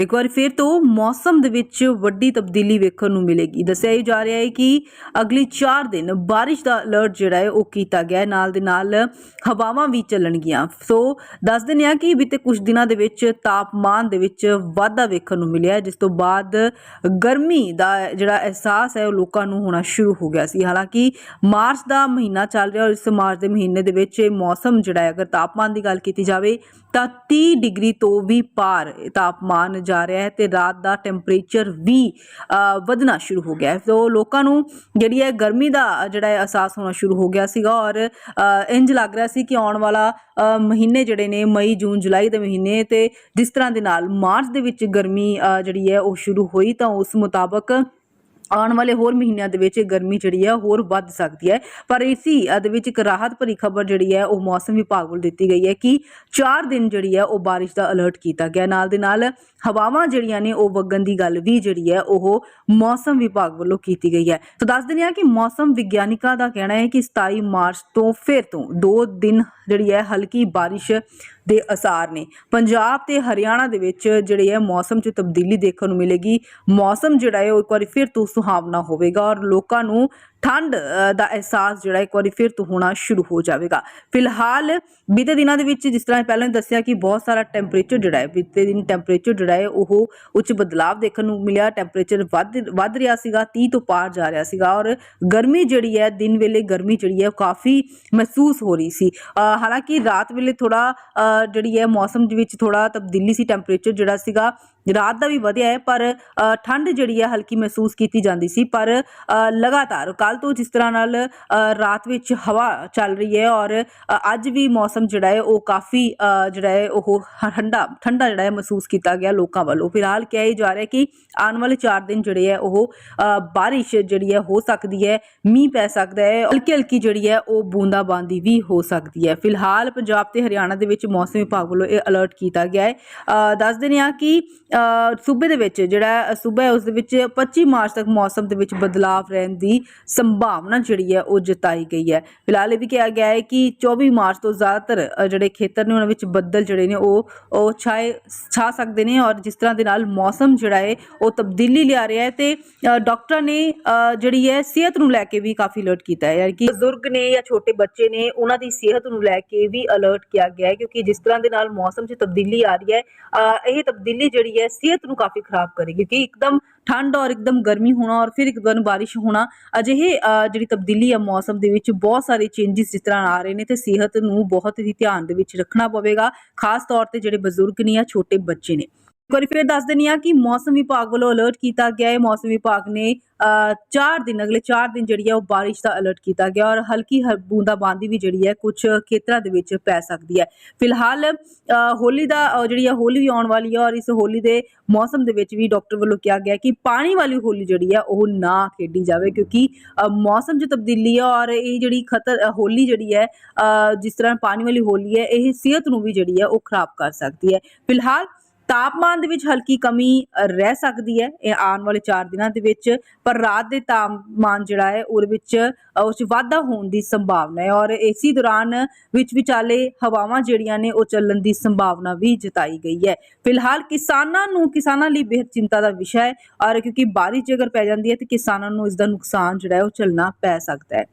ਇੱਕ ਵਾਰ ਫਿਰ ਤੋਂ ਮੌਸਮ ਦੇ ਵਿੱਚ ਵੱਡੀ ਤਬਦੀਲੀ ਵੇਖਣ ਨੂੰ ਮਿਲੇਗੀ। ਦੱਸਿਆ ਹੀ ਜਾ ਰਿਹਾ ਹੈ ਕਿ ਅਗਲੇ 4 ਦਿਨ ਬਾਰਿਸ਼ ਦਾ ਅਲਰਟ ਜਿਹੜਾ ਹੈ ਉਹ ਕੀਤਾ ਗਿਆ ਹੈ। ਨਾਲ ਦੇ ਨਾਲ ਹਵਾਵਾਂ ਵੀ ਚੱਲਣਗੀਆਂ। ਸੋ ਦੱਸ ਦਿੰਦੇ ਹਾਂ ਕਿ ਬੀਤੇ ਕੁਝ ਦਿਨਾਂ ਦੇ ਵਿੱਚ ਤਾਪਮਾਨ ਦੇ ਵਿੱਚ ਵਾਧਾ ਵੇਖਣ ਨੂੰ ਮਿਲਿਆ ਜਿਸ ਤੋਂ ਬਾਅਦ ਗਰਮੀ ਦਾ ਜਿਹੜਾ ਅਹਿਸਾਸ ਹੈ ਉਹ ਲੋਕਾਂ ਨੂੰ ਹੋਣਾ ਸ਼ੁਰੂ ਹੋ ਗਿਆ ਸੀ। ਹਾਲਾਂਕਿ ਮਾਰਚ ਦਾ ਮਹੀਨਾ ਚੱਲ ਰਿਹਾ ਔਰ ਇਸ ਮਾਰਚ ਦੇ ਮਹੀਨੇ ਦੇ ਵਿੱਚ ਇਹ ਮੌਸਮ ਜਿਹੜਾ ਹੈ, ਅਗਰ ਤਾਪਮਾਨ ਦੀ ਗੱਲ ਕੀਤੀ ਜਾਵੇ ਤਾਂ 30 ਡਿਗਰੀ ਤੋਂ ਵੀ ਪਾਰ ਤਾਪਮਾਨ ਜਾ ਰਿਹਾ ਹੈ ਤੇ ਰਾਤ ਦਾ ਟੈਂਪਰੇਚਰ ਵੀ ਵਧਣਾ ਸ਼ੁਰੂ ਹੋ ਗਿਆ ਹੈ। ਸੋ ਲੋਕਾਂ ਨੂੰ ਜਿਹੜੀ ਹੈ ਗਰਮੀ ਦਾ ਜਿਹੜਾ ਹੈ ਅਹਿਸਾਸ ਹੋਣਾ ਸ਼ੁਰੂ ਹੋ ਗਿਆ ਸੀਗਾ ਔਰ ਅ, ਇੰਜ ਲੱਗ ਰਿਹਾ ਸੀ ਕਿ ਆਉਣ ਵਾਲਾ ਮਹੀਨੇ ਜਿਹੜੇ ਨੇ ਮਈ ਜੂਨ ਜੁਲਾਈ ਦੇ ਮਹੀਨੇ ਤੇ ਜਿਸ ਤਰ੍ਹਾਂ ਦੇ ਨਾਲ ਮਾਰਚ ਦੇ ਵਿੱਚ ਗਰਮੀ ਜਿਹੜੀ ਹੈ ਉਹ ਸ਼ੁਰੂ ਹੋਈ ਤਾਂ ਉਸ ਮੁਤਾਬਕ ਆਉਣ ਵਾਲੇ ਹੋਰ ਮਹੀਨਿਆਂ ਦੇ ਵਿੱਚ ਗਰਮੀ ਜਿਹੜੀ ਹੈ ਹੋਰ ਵੱਧ ਸਕਦੀ ਹੈ। ਪਰ ਇਸੀ ਦੇ ਵਿੱਚ ਇੱਕ ਰਾਹਤ ਭਰੀ ਖਬਰ ਜਿਹੜੀ ਹੈ ਉਹ ਮੌਸਮ ਵਿਭਾਗ ਵੱਲੋਂ ਦਿੱਤੀ ਗਈ ਹੈ ਕਿ 4 ਦਿਨ ਜਿਹੜੀ ਹੈ ਉਹ ਬਾਰਿਸ਼ ਦਾ ਅਲਰਟ ਕੀਤਾ ਗਿਆ। ਨਾਲ ਦੇ ਨਾਲ ਹਵਾਵਾਂ ਜਿਹੜੀਆਂ ਨੇ ਉਹ ਵਗਣ ਦੀ ਗੱਲ ਵੀ ਜਿਹੜੀ ਹੈ ਉਹ ਮੌਸਮ ਵਿਭਾਗ ਵੱਲੋਂ ਕੀਤੀ ਗਈ ਹੈ। ਤਾਂ ਦੱਸ ਦਿੰਦੇ ਹਾਂ ਕਿ ਮੌਸਮ ਵਿਗਿਆਨਿਕਾਂ ਦਾ ਕਹਿਣਾ ਹੈ ਕਿ 27 ਮਾਰਚ ਤੋਂ ਫਿਰ ਤੋਂ 2 ਦਿਨ ਜਿਹੜੀ ਹੈ ਹਲਕੀ ਬਾਰਿਸ਼ ਦੇ ਅਸਾਰ ਨੇ। ਪੰਜਾਬ ਤੇ ਹਰਿਆਣਾ ਦੇ ਵਿੱਚ ਜਿਹੜੇ ਹੈ ਮੌਸਮ 'ਚ ਤਬਦੀਲੀ ਦੇਖਣ ਨੂੰ ਮਿਲੇਗੀ। ਮੌਸਮ ਜਿਹੜਾ ਹੈ, ਉਹ ਇੱਕ ਵਾਰੀ ਫਿਰ ਤੋਂ ਸੁਹਾਵਣਾ ਹੋਵੇਗਾ ਔਰ ਲੋਕਾਂ ਨੂੰ ਠੰਡ ਦਾ ਅਹਿਸਾਸ ਜਿਹੜਾ ਇੱਕ ਵਾਰੀ ਫਿਰ ਤੋਂ ਹੋਣਾ ਸ਼ੁਰੂ ਹੋ ਜਾਵੇਗਾ। ਫਿਲਹਾਲ ਬੀਤੇ ਦਿਨਾਂ ਦੇ ਵਿੱਚ ਜਿਸ ਤਰ੍ਹਾਂ ਪਹਿਲਾਂ ਹੀ ਦੱਸਿਆ ਕਿ ਬਹੁਤ ਸਾਰਾ ਟੈਂਪਰੇਚਰ ਜਿਹੜਾ ਹੈ, ਬੀਤੇ ਦਿਨ ਟੈਂਪਰੇਚਰ ਜਿਹੜਾ ਹੈ, ਉਹ ਉੱਚ ਬਦਲਾਅ ਦੇਖਣ ਨੂੰ ਮਿਲਿਆ। ਟੈਂਪਰੇਚਰ ਵੱਧ ਵੱਧ ਰਿਹਾ ਸੀਗਾ 30 ਤੋਂ ਪਾਰ ਜਾ ਰਿਹਾ ਸੀਗਾ ਔਰ ਗਰਮੀ ਜਿਹੜੀ ਹੈ, ਦਿਨ ਵੇਲੇ ਗਰਮੀ ਜਿਹੜੀ ਹੈ, ਉਹ ਕਾਫੀ ਮਹਿਸੂਸ ਹੋ ਰਹੀ ਸੀ। ਹਾਲਾਂਕਿ ਰਾਤ ਵੇਲੇ ਥੋੜਾ ਜਿਹੜੀ ਹੈ, ਮੌਸਮ ਦੇ ਵਿੱਚ ਥੋੜਾ ਤਬਦੀਲੀ ਸੀ ਟੈਂਪਰੇਚਰ ਜਿਹੜਾ ਸੀਗਾ। ਰਾਤ ਦਾ ਵੀ ਵਧਿਆ ਹੈ, ਪਰ ਠੰਡ ਜਿਹੜੀ ਹੈ, ਹਲਕੀ ਮਹਿਸੂਸ ਕੀਤੀ ਜਾਂਦੀ ਸੀ। ਪਰ ਲਗਾਤਾਰ ਕੱਲ ਤੋਂ ਜਿਸ ਤਰ੍ਹਾਂ ਨਾਲ ਰਾਤ ਵਿੱਚ ਹਵਾ ਚੱਲ ਰਹੀ ਹੈ ਔਰ ਅੱਜ ਵੀ ਮੌਸਮ ਜਿਹੜਾ ਹੈ ਉਹ ਕਾਫੀ ਜਿਹੜਾ ਹੈ ਉਹ ਠੰਡਾ ਠੰਡਾ ਜਿਹੜਾ ਹੈ ਮਹਿਸੂਸ ਕੀਤਾ ਗਿਆ ਲੋਕਾਂ ਵੱਲੋਂ। ਫਿਲਹਾਲ ਕਿਹਾ ਹੀ ਜਾ ਰਿਹਾ ਕਿ ਆਉਣ ਵਾਲੇ 4 ਦਿਨ ਜਿਹੜੇ ਹੈ ਉਹ ਬਾਰਿਸ਼ ਜਿਹੜੀ ਹੈ ਹੋ ਸਕਦੀ ਹੈ, ਮੀਂਹ ਪੈ ਸਕਦਾ ਹੈ, ਹਲਕੀ ਹਲਕੀ ਜਿਹੜੀ ਹੈ ਉਹ ਬੂੰਦਾਬਾਂਦੀ ਵੀ ਹੋ ਸਕਦੀ ਹੈ। ਫਿਲਹਾਲ ਪੰਜਾਬ ਤੇ ਹਰਿਆਣਾ ਦੇ ਵਿੱਚ ਮੌਸਮ ਵਿਭਾਗ ਵੱਲੋਂ ਇਹ ਅਲਰਟ ਕੀਤਾ ਗਿਆ ਹੈ। ਦੱਸ ਦਿੰਦੇ ਹਾਂ ਕਿ ਸੂਬੇ ਦੇ ਵਿੱਚ ਜਿਹੜਾ, ਸੂਬਾ ਹੈ ਉਸ ਦੇ ਵਿੱਚ 25 ਮਾਰਚ ਤੱਕ ਮੌਸਮ ਦੇ ਵਿੱਚ ਬਦਲਾਅ ਰਹਿਣ ਦੀ ਸੰਭਾਵਨਾ ਜਿਹੜੀ ਹੈ ਉਹ ਜਤਾਈ ਗਈ ਹੈ। ਫਿਲਹਾਲ ਇਹ ਵੀ ਕਿਹਾ ਗਿਆ ਹੈ ਕਿ 24 ਮਾਰਚ ਤੋਂ ਜ਼ਿਆਦਾਤਰ ਜਿਹੜੇ ਖੇਤਰ ਨੇ ਉਹਨਾਂ ਵਿੱਚ ਬੱਦਲ ਜਿਹੜੇ ਨੇ ਉਹ ਉਹ ਛਾਏ, ਛਾ ਸਕਦੇ ਨੇ ਔਰ ਜਿਸ ਤਰ੍ਹਾਂ ਦੇ ਨਾਲ ਮੌਸਮ ਜਿਹੜਾ ਹੈ ਉਹ ਤਬਦੀਲੀ ਲਿਆ ਰਿਹਾ ਹੈ ਤੇ ਡਾਕਟਰਾਂ ਨੇ ਜਿਹੜੀ ਹੈ ਸਿਹਤ ਨੂੰ ਲੈ ਕੇ ਵੀ ਕਾਫੀ ਅਲਰਟ ਕੀਤਾ ਹੈ। ਯਾਨੀ ਕਿ ਬਜ਼ੁਰਗ ਨੇ ਜਾਂ ਛੋਟੇ ਬੱਚੇ ਨੇ ਉਹਨਾਂ ਦੀ ਸਿਹਤ ਨੂੰ ਲੈ ਕੇ ਵੀ ਅਲਰਟ ਕੀਤਾ ਗਿਆ ਹੈ ਕਿਉਂਕਿ ਜਿਸ ਤਰ੍ਹਾਂ ਦੇ ਨਾਲ ਮੌਸਮ 'ਚ ਤਬਦੀਲੀ ਆ ਰਹੀ ਹੈ ਇਹ ਤਬਦੀਲੀ ਜਿਹੜੀ ਹੈ ਸਿਹਤ ਨੂੰ ਕਾਫੀ ਖਰਾਬ ਕਰੇਗੀ ਕਿਉਂਕਿ ਇੱਕਦਮ ਠੰਡ ਔਰ ਇੱਕਦਮ ਗਰਮੀ ਹੋਣਾ ਔਰ ਫਿਰ ਇੱਕਦਮ ਬਾਰਿਸ਼ ਹੋਣਾ ਅਜਿਹੇ ਅ, ਜਿਹੜੀ ਤਬਦੀਲੀ ਆ ਮੌਸਮ ਦੇ ਵਿੱਚ ਬਹੁਤ ਸਾਰੇ ਚੇਂਜਸ ਜਿਸ ਤਰ੍ਹਾਂ ਆ ਰਹੇ ਨੇ ਤੇ ਸਿਹਤ ਨੂੰ ਬਹੁਤ ਹੀ ਧਿਆਨ ਦੇ ਵਿੱਚ ਰੱਖਣਾ ਪਵੇਗਾ ਖਾਸ ਤੌਰ ਤੇ ਜਿਹੜੇ ਬਜ਼ੁਰਗ ਨੇ ਜਾਂ ਛੋਟੇ ਬੱਚੇ ਨੇ। ਇੱਕ ਵਾਰੀ ਫਿਰ ਦੱਸ ਦਿੰਨੀ ਆ ਕਿ ਮੌਸਮ ਵਿਭਾਗ ਵੱਲੋਂ ਅਲਰਟ ਕੀਤਾ ਗਿਆ ਹੈ। ਮੌਸਮ ਵਿਭਾਗ ਨੇ 4 ਦਿਨ, ਅਗਲੇ 4 ਦਿਨ ਜਿਹੜੀ ਹੈ ਉਹ ਬਾਰਿਸ਼ ਦਾ ਅਲਰਟ ਕੀਤਾ ਗਿਆ ਔਰ ਹਲਕੀ ਹ- ਬੂੰਦਾਬਾਂਦੀ ਵੀ ਜਿਹੜੀ ਹੈ ਕੁਝ ਖੇਤਰਾਂ ਦੇ ਵਿੱਚ ਪੈ ਸਕਦੀ ਹੈ। ਫਿਲਹਾਲ ਹੋਲੀ ਦਾ ਜਿਹੜੀ ਹੈ ਹੋਲੀ ਵੀ ਆਉਣ ਵਾਲੀ ਹੈ ਔਰ ਇਸ ਹੋਲੀ ਦੇ ਮੌਸਮ ਦੇ ਵਿੱਚ ਵੀ ਡਾਕਟਰ ਵੱਲੋਂ ਕਿਹਾ ਗਿਆ ਕਿ ਪਾਣੀ ਵਾਲੀ ਹੋਲੀ ਜਿਹੜੀ ਹੈ ਉਹ ਨਾ ਖੇਡੀ ਜਾਵੇ ਕਿਉਂਕਿ ਮੌਸਮ 'ਚ ਤਬਦੀਲੀ ਹੈ ਔਰ ਇਹ ਜਿਹੜੀ ਖਤਰ ਹੋਲੀ ਜਿਹੜੀ ਹੈ ਜਿਸ ਤਰ੍ਹਾਂ ਪਾਣੀ ਵਾਲੀ ਹੋਲੀ ਹੈ, ਇਹ ਸਿਹਤ ਨੂੰ ਵੀ ਜਿਹੜੀ ਹੈ ਉਹ ਖਰਾਬ ਕਰ ਸਕਦੀ ਹੈ। ਫਿਲਹਾਲ ਤਾਪਮਾਨ ਦੇ ਵਿੱਚ ਹਲਕੀ ਕਮੀ ਰਹਿ ਸਕਦੀ ਹੈ ਇਹ ਆਉਣ ਵਾਲੇ 4 ਦਿਨਾਂ ਦੇ ਵਿੱਚ ਪਰ ਰਾਤ ਦੇ ਤਾਪਮਾਨ ਜਿਹੜਾ ਹੈ ਉਹਦੇ ਵਿੱਚ ਅ, ਉਸ 'ਚ ਵਾਧਾ ਹੋਣ ਦੀ ਸੰਭਾਵਨਾ ਹੈ ਔਰ ਇਸੇ ਦੌਰਾਨ ਵਿੱਚ ਵਿਚਾਲੇ ਹਵਾਵਾਂ ਜਿਹੜੀਆਂ ਨੇ ਉਹ ਚੱਲਣ ਦੀ ਸੰਭਾਵਨਾ ਵੀ ਜਤਾਈ ਗਈ ਹੈ। ਫਿਲਹਾਲ ਕਿਸਾਨਾਂ ਨੂੰ ਕਿਸਾਨਾਂ ਲਈ ਬੇहद ਚਿੰਤਾ ਦਾ ਵਿਸ਼ਾ ਹੈ ਔਰ ਕਿਉਂਕਿ ਬਾਰਿਸ਼ ਜੇਕਰ ਪੈ ਜਾਂਦੀ ਹੈ ਤੇ ਕਿਸਾਨਾਂ ਨੂੰ ਇਸ ਦਾ ਨੁਕਸਾਨ ਜਿਹੜਾ ਹੈ ਉਹ ਝੱਲਣਾ ਪੈ ਸਕਦਾ ਹੈ।